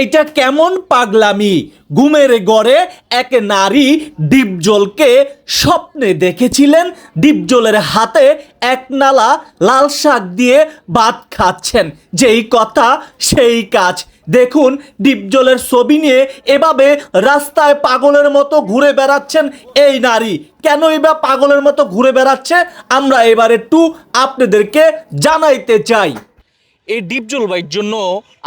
এইটা কেমন পাগলামি? ঘুমের গড়ে এক নারী ডিপজলকে স্বপ্নে দেখেছিলেন, ডিপজলের হাতে এক নালা লাল শাক দিয়ে ভাত খাচ্ছেন। যেই কথা, সেই কাজ। দেখুন, ডিপজলের ছবি নিয়ে এভাবে রাস্তায় পাগলের মতো ঘুরে বেড়াচ্ছেন এই নারী। কেনই বা পাগলের মতো ঘুরে বেড়াচ্ছে? আমরা এবার একটু আপনাদেরকে জানাইতে চাই। এই ডিপজল ভাইয়ের জন্য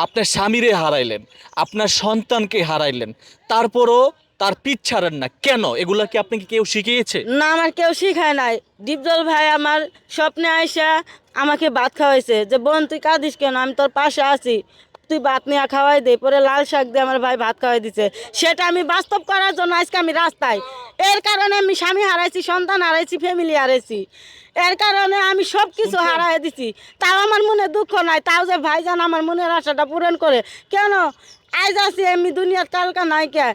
আপনার স্বামীরে হারাইলেন, আপনার সন্তানকে হারাইলেন, তারপরও তার পিছ ছাড়েন না। কেন? এগুলা কি আপনাকে কেউ শিখিয়েছে? না, আমার কেউ শিখায় নাই। দীপজল ভাই আমার স্বপ্নে আইসা আমাকে ভাত খাওয়াইছে যে, বোন, তুই কাঁদিস কেন? আমি তোর পাশে আছি। তুই ভাত নিয়ে খাওয়াই দে। পরে লাল শাক দিয়ে আমার ভাই ভাত খাওয়াই দিছে। সেটা আমি বাস্তব করার জন্য আজকে আমি রাস্তায় এর কারণে আমি স্বামী হারাইছি সন্তান হারাইছি ফ্যামিলি হারাইছি। এর কারণে আমি সব কিছু হারাই দিছি। তাও আমার মনে দুঃখ নাই তাও যে ভাইজান আমার মনের আশাটা পূরণ করে। কেন? আজ আছি আমি দুনিয়ার কালকা নাই কে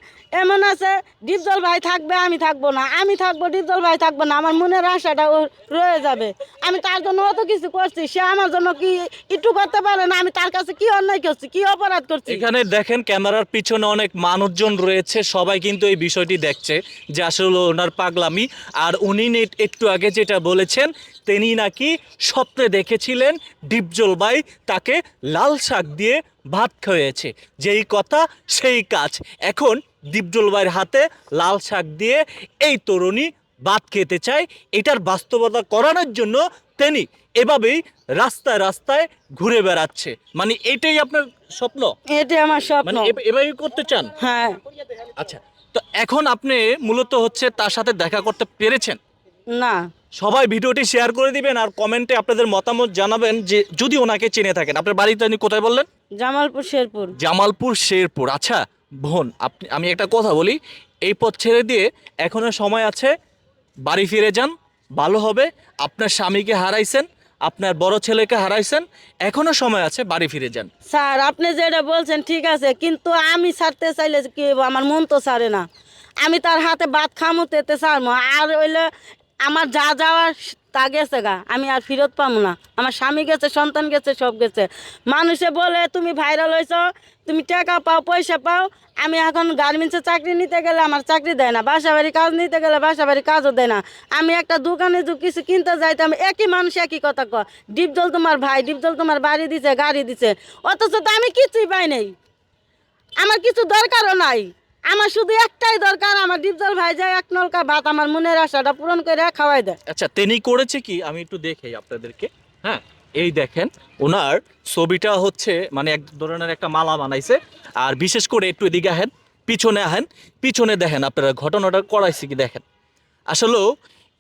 এমন আছে, ডিপজল ভাই থাকবে, আমি থাকব না। আমি থাকব, ডিপজল ভাই থাকব না। আমার মনের আশাটা ও রয়ে যাবে। আমি তার জন্য অত কিছু করছি, সে আমার জন্য কি একটু করতে পারে না? আমি তার কাছে কি অন্যায় করছি, কি অপরাধ করছি? এখানে দেখেন ক্যামেরার পিছনে অনেক মানুষজন রয়েছে, সবাই কিন্তু এই বিষয়টি দেখছে যে আসলে ওনার পাগলামি। আর উনি একটু আগে যেটা বলেছেন, তিনি নাকি স্বপ্নে দেখেছিলেন ডিপজল ভাই তাকে লাল শাক দিয়ে ভাত খেয়েছে। যেই কথা সেই কাজ। এখন ডিপজল ভাইয়ের হাতে লাল শাক দিয়ে এই তরুণী ভাত খেতে চায়। এটার বাস্তবতা করানোর জন্য তিনি এভাবেই রাস্তায় রাস্তায় ঘুরে বেড়াচ্ছে। মানে এটাই আপনার স্বপ্ন? এটাই আমার স্বপ্ন। মানে এভাবেই করতে চান? হ্যাঁ। আচ্ছা তো এখন আপনি মূলত হচ্ছে তার সাথে দেখা করতে পেরেছেন। না। সবাই ভিডিওটি শেয়ার করে দিবেন আর কমেন্টে আপনাদের মতামত জানাবেন যে যদি ওনাকে চিনে থাকেন। আপনার বাড়িতে উনি কোথায় বললেন? জামালপুর শেরপুর। জামালপুর শেরপুর। আচ্ছা বোন আপনি আমি একটা কথা বলি। এই পথ ছেড়ে দিয়ে এখনও সময় আছে বাড়ি ফিরে যান ভালো হবে। আপনার স্বামীকে হারাইছেন আপনার বড় ছেলেকে হারাইছেন এখনও সময় আছে বাড়ি ফিরে যান। স্যার আপনি যেটা বলছেন ঠিক আছে কিন্তু আমি ছাড়তে চাইলে কি আমার মন তো ছাড়ে না। আমি তার হাতে ভাত খামুতে ছাড়বো আর হইলে আমার যা যাওয়ার তা গেছে গা, আমি আর ফেরত পাবো না। আমার স্বামী গেছে, সন্তান গেছে, সব গেছে। মানুষে বলে, তুমি ভাইরাল হয়েছ, তুমি টাকা পাও, পয়সা পাও। আমি এখন গার্মেন্টসে চাকরি নিতে গেলে আমার চাকরি দেয় না বাসা বাড়ি কাজ নিতে গেলে বাসা বাড়ি কাজও দেয় না। আমি একটা দোকানে কিছু কিনতে যাইতাম একই মানুষ, একই কথা কয় ডিপজল তোমার ভাই ডিপজল তোমার বাড়ি দিছে, গাড়ি দিছে। অথচ তো আমি কিছুই পাই নাই। আমার কিছু দরকারও নাই। আমার শুধু একটাই দরকার, আমার ডিপজল ভাই যায় এক নলকা ভাত আমার মনের আশাটা পূরণ করে খাওয়াই দেয়। আচ্ছা তিনি করেছে কি? আমি একটু দেখি আপনাদেরকে। হ্যাঁ এই দেখেন, ওনার ছবিটা হচ্ছে মানে এক ধরনের একটা মালা বানাইছে। আর বিশেষ করে একটু এদিকে আহেন, পিছনে আহেন, পিছনে দেখেন আপনারা ঘটনাটা করাইছে কি দেখেন। আসলেও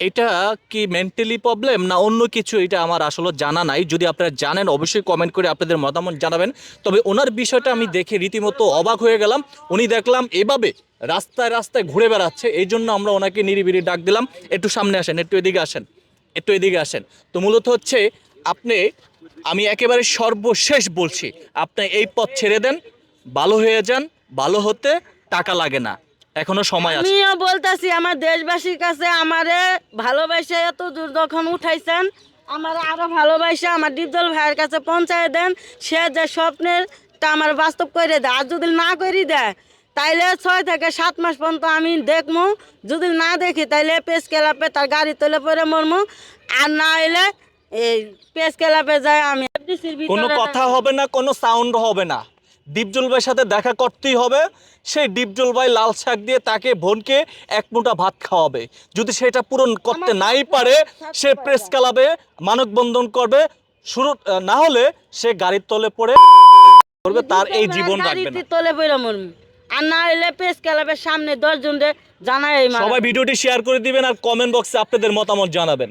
এটা কি মেন্টালি প্রবলেম না অন্য কিছু? এটা আমার আসলে জানা নাই। যদি আপনারা জানেন, অবশ্যই কমেন্ট করে আপনাদের মতামত জানাবেন। তবে ওনার বিষয়টা আমি দেখে রীতিমতো অবাক হয়ে গেলাম। উনি দেখলাম এভাবে রাস্তায় রাস্তায় ঘুরে বেড়াচ্ছে। এই জন্য আমরা ওনাকে নিরিবিরি ডাক দিলাম। একটু সামনে আসেন, একটু এদিকে আসেন, একটু এদিকে আসেন। তো মূলত হচ্ছে, আপনি, আমি একেবারে সর্বশেষ বলছি, আপনি এই পথ ছেড়ে দেন, ভালো হয়ে যান, ভালো হতে টাকা লাগে না। এখনও সময় আছে। আমিও বলতেছি আমার দেশবাসীর কাছে আমারে ভালোবাসা এত দূর যখন উঠাইছেন আমার আরও ভালোবাসা আমার ডিপজল ভাইয়ের কাছে পৌঁছায় দেন সে যে স্বপ্নের তা আমার বাস্তব করে দেয় আর যদি না করি দেয় তাইলে ছয় থেকে সাত মাস পর্যন্ত আমি দেখমু যদি না দেখি তাইলে পেস কেলাপে তার গাড়ি তুলে পরে মরমু আর না এলে এই পেস কেলাপে যায় আমি কোনো কথা হবে না কোনো সাউন্ড হবে না। ডিপজল ভাইয়ের সাথে দেখা করতেই হবে। সেই ডিপজল ভাই লাল শাক দিয়ে তাকে বোনকে এক মুঠা ভাত খাওয়াবে। যদি সেটা পূরণ করতে নাই পারে সে প্রেস ক্লাবে মানববন্ধন করবে। শুরু না হলে সে গাড়ির তলে পড়ে করবে তার এই জীবন রাখবে না। গাড়িতে তোলে মরমু। আর না হলে পেস কেলাপের সামনে দশ জন জানাই সবাই ভিডিওটি শেয়ার করে দিবেন আর কমেন্ট বক্সে আপনাদের মতামত জানাবেন।